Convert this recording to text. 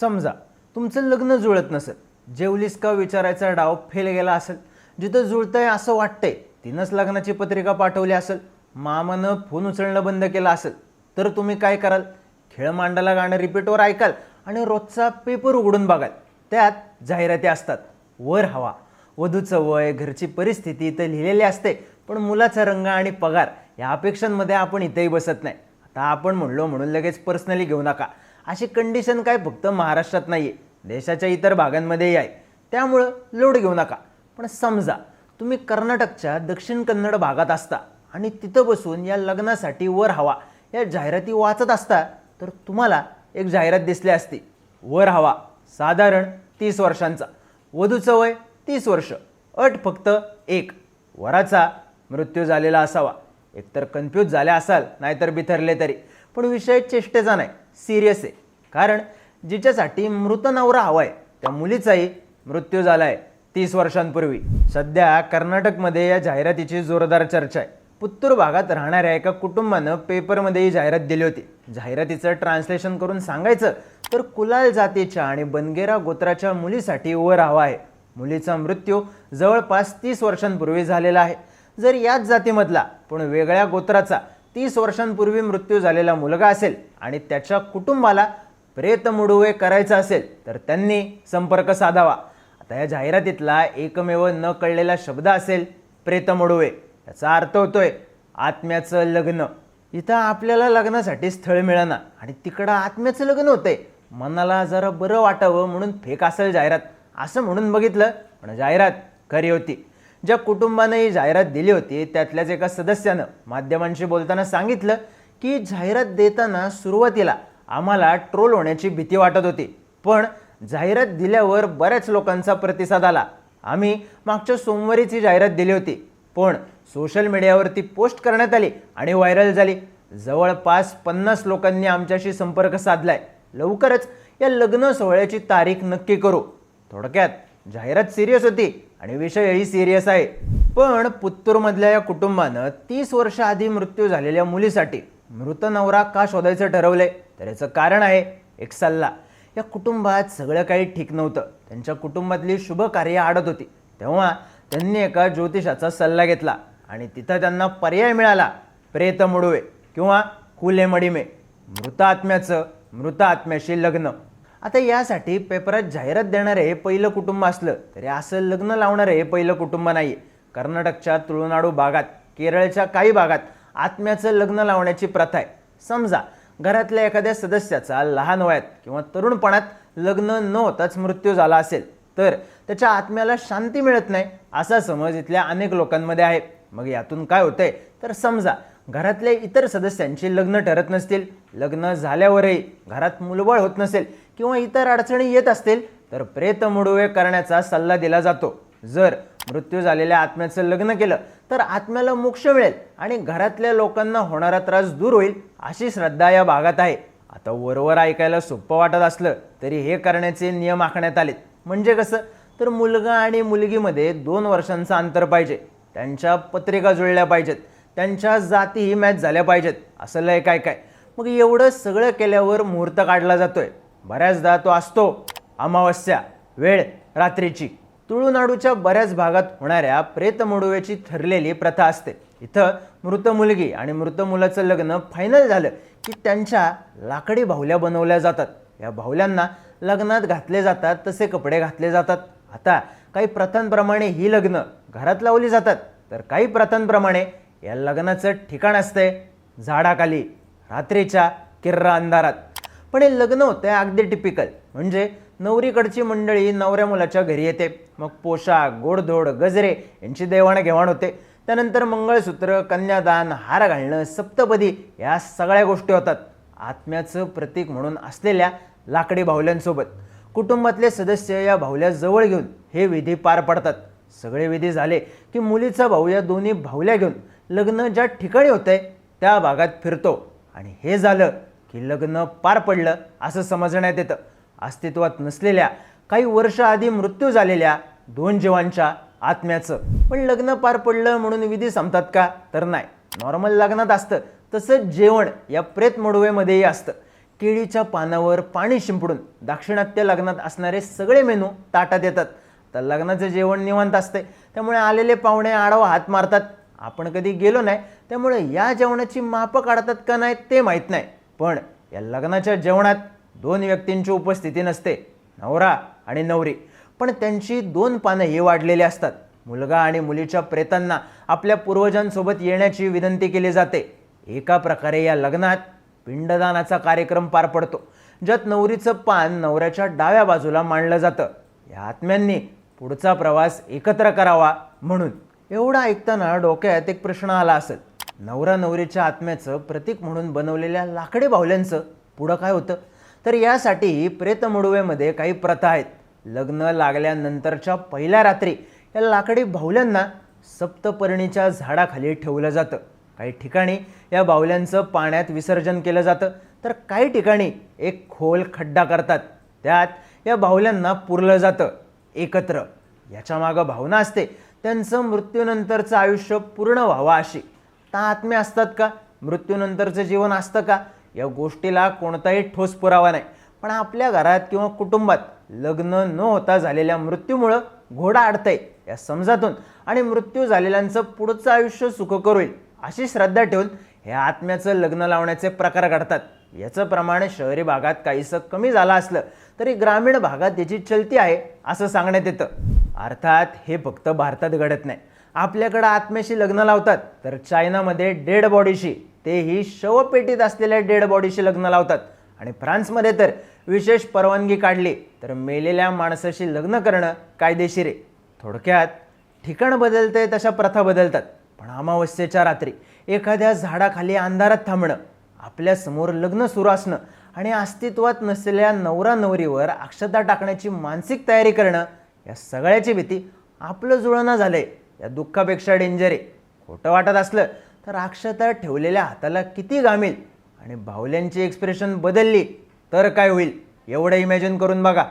समजा तुमचं लग्न जुळत नसेल जेवलीस का विचारायचा डाव फेल गेला असेल जिथं जुळतंय असं वाटतंय तिनंच लग्नाची पत्रिका पाठवली असेल मामानं फोन उचलणं बंद केलं असेल तर तुम्ही काय कराल? खेळ मांडायला गाणं रिपीटवर ऐकाल आणि रोजचा पेपर उघडून बघाल. त्यात जाहिराती असतात वर हवा. वधूचं वय घरची परिस्थिती इथं लिहिलेली असते पण मुलाचा रंग आणि पगार या अपेक्षांमध्ये आपण इथेही बसत नाही. आता आपण म्हणलो म्हणून लगेच पर्सनली घेऊ नका. अशी कंडिशन काय फक्त महाराष्ट्रात नाही आहे देशाच्या इतर भागांमध्येही आहे. त्यामुळं लोड घेऊ नका. पण समजा तुम्ही कर्नाटकच्या दक्षिण कन्नड भागात असता आणि तिथं बसून या लग्नासाठी वर हवा या जाहिराती वाचत असता तर तुम्हाला एक जाहिरात दिसली असती. वर हवा साधारण तीस वर्षांचा. वधूचं वय तीस वर्ष. अट फक्त एक. वराचा मृत्यू झालेला असावा. एकतर कन्फ्यूज झाले असाल नाहीतर बिथरले तरी. पण विषय चेष्टेचा नाही सिरियस आहे. कारण जिच्यासाठी मृत नवरा हवाय त्या मुलीचाही मृत्यू झाला आहे तीस वर्षांपूर्वी. सध्या कर्नाटकमध्ये या जाहिरातीची जोरदार चर्चा आहे. पुत्तूर भागात राहणाऱ्या एका कुटुंबानं पेपरमध्ये ही जाहिरात दिली होती. जाहिरातीचं ट्रान्सलेशन करून सांगायचं तर कुलाल जातीच्या आणि बनगेरा गोत्राच्या मुलीसाठी वर हवा आहे. मुलीचा मृत्यू जवळपास तीस वर्षांपूर्वी झालेला आहे. जर याच जातीमधला पण वेगळ्या गोत्राचा तीस वर्षांपूर्वी मृत्यू झालेला मुलगा असेल आणि त्याच्या कुटुंबाला प्रेतमुडुवे करायचं असेल तर त्यांनी संपर्क साधावा. आता या जाहिरातीतला एकमेव न कळलेला शब्द असेल प्रेतमुडुवे याचा अर्थ होतोय आत्म्याचं लग्न. इथं आपल्याला लग्नासाठी स्थळ मिळणार आणि तिकडं आत्म्याचं लग्न होतंय. मनाला जरा बरं वाटावं म्हणून फेक असेल जाहिरात. असं म्हणून बघितलं पण जाहिरात खरी होती. ज्या कुटुंबानं ही जाहिरात दिली होती त्यातल्याच एका सदस्यानं माध्यमांशी बोलताना सांगितलं की जाहिरात देताना सुरुवातीला आम्हाला ट्रोल होण्याची भीती वाटत होती. पण जाहिरात दिल्यावर बऱ्याच लोकांचा प्रतिसाद आला. आम्ही मागच्या सोमवारीच ही जाहिरात दिली होती. पण सोशल मीडियावरती पोस्ट करण्यात आली आणि व्हायरल झाली. जवळपास पन्नास लोकांनी आमच्याशी संपर्क साधलाय. लवकरच या लग्न सोहळ्याची तारीख नक्की करू. थोडक्यात जाहिरात सिरियस होती. आणि विषयही सिरियस आहे. पण पुत्तूरमधल्या या कुटुंबानं तीस वर्ष आधी मृत्यू झालेल्या मुलीसाठी मृत नवरा का शोधायचं ठरवलंय? तर याचं कारण आहे एक सल्ला. या कुटुंबात सगळं काही ठीक नव्हतं. त्यांच्या कुटुंबातली शुभ कार्य आडत होती. तेव्हा त्यांनी एका ज्योतिषाचा सल्ला घेतला आणि तिथं त्यांना पर्याय मिळाला. प्रेत मुडवे किंवा कुले मडिमे मृत आत्म्याचं मृत आत्म्याशी लग्न. आता यासाठी पेपरात जाहिरात देणारे हे पहिलं कुटुंब असलं तरी असं लग्न लावणारे हे पहिलं कुटुंब नाही कर्नाटकच्या तुळनाडू भागात केरळच्या काही भागात आत्म्याचं लग्न लावण्याची प्रथा आहे. समजा घरातल्या एखाद्या सदस्याचा लहान वयात किंवा तरुणपणात लग्न न होताच मृत्यू झाला असेल तर त्याच्या आत्म्याला शांती मिळत नाही असा समज इथल्या अनेक लोकांमध्ये आहे. मग यातून काय होतंय? तर समजा घरातल्या इतर सदस्यांची लग्न ठरत नसतील लग्न झाल्यावरही घरात मुलबळ होत नसेल किंवा इतर अडचणी येत असतील तर प्रेत मुडवे करण्याचा सल्ला दिला जातो. जर मृत्यू झालेल्या आत्म्याचं लग्न केलं तर आत्म्याला मोक्ष मिळेल आणि घरातल्या लोकांना होणारा त्रास दूर होईल अशी श्रद्धा या भागात आहे. आता वरवर ऐकायला सोपं वाटत असलं तरी हे करण्याचे नियम आखण्यात आलेत. म्हणजे कसं? तर मुलगा आणि मुलगीमध्ये दोन वर्षांचं अंतर पाहिजे. त्यांच्या पत्रिका जुळल्या पाहिजेत. त्यांच्या जातीही मॅच झाल्या पाहिजेत. असं लय काय काय? मग एवढं सगळं केल्यावर मुहूर्त काढला जातोय. बऱ्याचदा तो असतो अमावस्या वेळ रात्रीची. तुळुनाडूच्या बऱ्याच भागात होणाऱ्या प्रेतमोडव्याची ठरलेली प्रथा असते. इथं मृत मुलगी आणि मृत मुलाचं लग्न फायनल झालं की त्यांच्या लाकडी बाहुल्या बनवल्या जातात. या बाहुल्यांना लग्नात घातले जातात तसे कपडे घातले जातात. आता काही प्रथांप्रमाणे ही लग्न घरात लावली जातात. तर काही प्रथांप्रमाणे या लग्नाचं ठिकाण असतंय झाडाखाली रात्रीच्या किर्रा अंधारात. पण हे लग्न होतं अगदी टिपिकल म्हणजे नवरीकडची मंडळी नवऱ्या मुलाच्या घरी येते. मग पोशाख गोडधोड गजरे यांची देवाणघेवाण होते. त्यानंतर मंगळसूत्र कन्यादान हार घालणं सप्तपदी या सगळ्या गोष्टी होतात. आत्म्याचं प्रतीक म्हणून असलेल्या लाकडी बाहुल्यांसोबत. कुटुंबातले सदस्य या बाहुल्या जवळ घेऊन हे विधी पार पडतात. सगळे विधी झाले की मुलीचा भाऊ या दोन्ही भाऊल्या घेऊन लग्न ज्या ठिकाणी होतंय त्या भागात फिरतो. आणि हे झालं की लग्न पार पडलं असं समजण्यात येतं. अस्तित्वात नसलेल्या काही वर्ष आधी मृत्यू झालेल्या दोन जीवांच्या आत्म्याचं. पण लग्न पार पडलं म्हणून विधी संपतात का? तर नाही. नॉर्मल लग्नात असतं. तसंच जेवण या प्रेत मडुवेमध्येही असतं. केळीच्या पानावर पाणी शिंपडून दाक्षिणात्य लग्नात असणारे सगळे मेनू ताटात येतात. तर लग्नाचं जेवण निवांत असते. त्यामुळे आलेले पाहुणे आडवा हात मारतात. आपण कधी गेलो नाही. त्यामुळे या जेवणाची मापं काढतात का नाही ते माहीत नाही. पण या लग्नाच्या जेवणात दोन व्यक्तींची उपस्थिती नसते. नवरा आणि नवरी. पण त्यांची दोन पानं हे वाढलेली असतात. मुलगा आणि मुलीच्या प्रेतांना आपल्या पूर्वजांसोबत येण्याची विनंती केली जाते. एका प्रकारे या लग्नात पिंडदानाचा कार्यक्रम पार पडतो ज्यात नवरीचं पान नवऱ्याच्या डाव्या बाजूला मांडलं जातं. या आत्म्यांनी पुढचा प्रवास एकत्र करावा म्हणून. एवढं ऐकताना डोक्यात एक प्रश्न आला असेल. नवरा नवरीच्या आत्म्याचं प्रतीक म्हणून बनवलेल्या लाकडी बाहुल्यांचं पुढं काय होतं? तर यासाठी प्रेतमुडवेमध्ये काही प्रथा आहेत. लग्न लागल्यानंतरच्या पहिल्या रात्री या लाकडी बाहुल्यांना सप्तपर्णीच्या झाडाखाली ठेवलं जातं. काही ठिकाणी या बाहुल्यांचं पाण्यात विसर्जन केलं जातं. तर काही ठिकाणी एक खोल खड्डा करतात. त्यात या बाहुल्यांना पुरलं जातं. एकत्र. याच्यामागं भावना असते. त्यांचं मृत्यूनंतरचं आयुष्य पूर्ण व्हावं अशी. आता आत्मे असतात का? मृत्यूनंतरचं जीवन असतं का? या गोष्टीला कोणताही ठोस पुरावा नाही. पण आपल्या घरात किंवा कुटुंबात लग्न न होता झालेल्या मृत्यूमुळं घोडा अडतंय या समजातून. आणि मृत्यू झालेल्यांचं पुढचं आयुष्य सुखकर होईल अशी श्रद्धा ठेवून हे आत्म्याचं लग्न लावण्याचे प्रकार घडतात. याचं प्रमाण शहरी भागात काहीसं कमी झालं असलं तरी ग्रामीण भागात याची चलती आहे असं सांगण्यात येतं. अर्थात हे फक्त भारतात घडत नाही. आपल्याकडं आत्म्याशी लग्न लावतात तर चायनामध्ये डेड बॉडीशी तेही शवपेटीत असलेल्या डेड बॉडीशी लग्न लावतात. आणि फ्रान्समध्ये तर विशेष परवानगी काढली तर मेलेल्या माणसाशी लग्न करणं कायदेशीर आहे. थोडक्यात ठिकाण बदलते तशा प्रथा बदलतात पण अमावस्येच्या रात्री एखाद्या झाडाखाली अंधारात थांबणं आपल्यासमोर लग्न सुरू असणं आणि अस्तित्वात नसलेल्या नवरा नवरीवर अक्षता टाकण्याची मानसिक तयारी करणं या सगळ्याची भीती आपलं जुळणं आहे या दुःखापेक्षा डेंजर आहे. खोटं वाटत असलं तर अक्षता ठेवलेल्या हाताला किती गामील आणि बाहुल्यांची एक्सप्रेशन बदलली तर काय होईल एवढं इमॅजिन करून बघा.